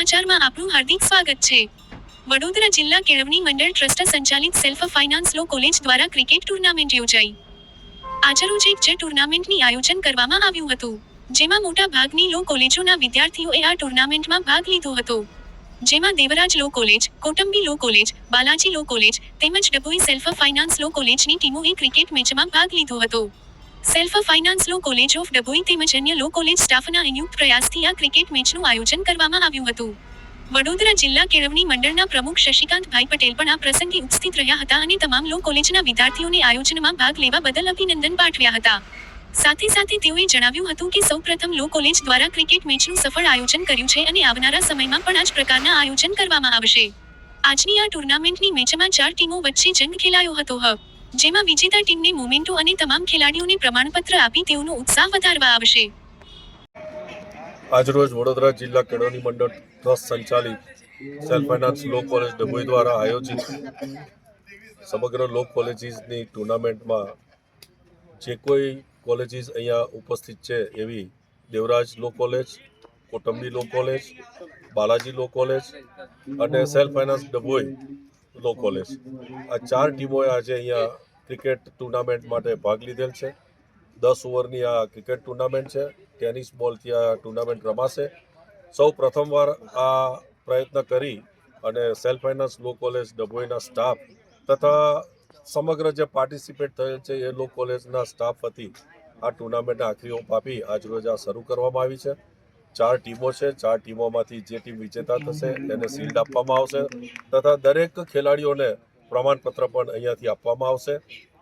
સમાચારમાં આપનું હાર્દિક સ્વાગત છે. વડોદરા જિલ્લા કેળવણી મંડળ ટ્રસ્ટ સંચાલિત સેલ્ફ ફાઇનાન્સ લો કોલેજ દ્વારા ક્રિકેટ ટુર્નામેન્ટ યોજાઈ. આજરોજ એક જે ટુર્નામેન્ટની આયોજન કરવામાં આવ્યું હતું, જેમાં મોટા ભાગની લો કોલેજોના વિદ્યાર્થીઓએ આ ટુર્નામેન્ટમાં ભાગ લીધો હતો. જેમાં Devraj law college, Kotambi law college, Balaji law college તેમજ ડભોઈ સેલ્ફ ફાઇનાન્સ લો કોલેજની ટીમોએ ક્રિકેટ મેચમાં ભાગ લીધો હતો. Self finance law college of Dabhoi તેમજ અન્ય લો કોલેજ સ્ટાફના સંયુક્ત પ્રયાસથી આ ક્રિકેટ મેચનું આયોજન કરવામાં આવ્યું હતું. વડોદરા જિલ્લા કેળવણી મંડળના પ્રમુખ શશિકાંતભાઈ પટેલ પણ આ પ્રસંગે ઉપસ્થિત રહ્યા હતા અને તમામ લો કોલેજના વિદ્યાર્થીઓને આયોજનમાં ભાગ લેવા બદલ અભિનંદન પાઠવ્યા હતા. સાથે સાથે તેઓએ જણાવ્યું હતું કે સૌપ્રથમ લો કોલેજ દ્વારા ક્રિકેટ મેચનું સફળ આયોજન કર્યું છે અને આવનારા સમયમાં પણ આ જ પ્રકારના આયોજન કરવામાં આવશે. આજની આ ટુર્નામેન્ટની મેચમાં ચાર ટીમો વચ્ચે જંગ ખેલાયો હતો. હ જેમાં વિજેતા ટીમને મોમેન્ટો અને તમામ ખેલાડીઓને પ્રમાણપત્ર આપી તેઓનો ઉત્સાહ વધારવા આવશે. આજરોજ વડોદરા જિલ્લા કેળવણી મંડળ ટ્રસ્ટ સંચાલિત self finance law college Dabhoi દ્વારા આયોજિત સમગ્ર લો કોલેજીસની ટુર્નામેન્ટમાં જે કોઈ કોલેજીસ અહીંયા ઉપસ્થિત છે એવી Devraj law college Kotambi law college, Balaji law college અને self finance Dabhoi law college. આ ચાર ટીમોએ આજે અહીંયા ક્રિકેટ ટુર્નામેન્ટ માટે ભાગ લીધેલ છે. દસ ઓવરની આ ક્રિકેટ ટુર્નામેન્ટ છે. ટેનિસ બોલથી આ ટુર્નામેન્ટ રમાશે. સૌ પ્રથમવાર આ પ્રયત્ન કરી અને સેલ્ફ ફાઇનાન્સ લો કોલેજ ડભોઈના સ્ટાફ તથા સમગ્ર જે પાર્ટિસિપેટ થયેલ છે એ લો કોલેજના સ્ટાફ વતી આ ટુર્નામેન્ટને આખરી ઓપ આપી આજરોજ આ શરૂ કરવામાં આવી છે. ચાર ટીમો છે. ચાર ટીમોમાંથી જે ટીમ વિજેતા થશે એને શિલ્ડ આપવામાં આવશે તથા દરેક ખેલાડીઓને પ્રમાણપત્ર પણ અહીંયાથી આપવામાં આવશે.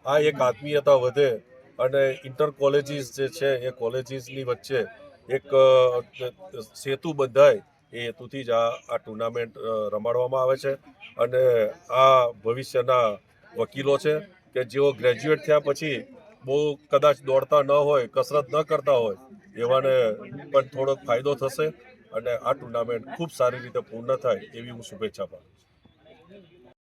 આ એક આત્મીયતા વધે અને ઇન્ટર કોલેજીસ જે છે એ કોલેજીસની વચ્ચે એક સેતુ બંધાય એ હેતુથી જ આ આ ટુર્નામેન્ટ રમાડવામાં આવે છે. અને આ ભવિષ્યના વકીલો છે કે જેઓ ગ્રેજ્યુએટ થયા પછી બહુ કદાચ દોડતા ન હોય કસરત ન કરતા હોય એવાને પણ થોડોક ફાયદો થશે અને આ ટુર્નામેન્ટ ખૂબ સારી રીતે પૂર્ણ થાય એવી હું શુભેચ્છા પાઠવું છું.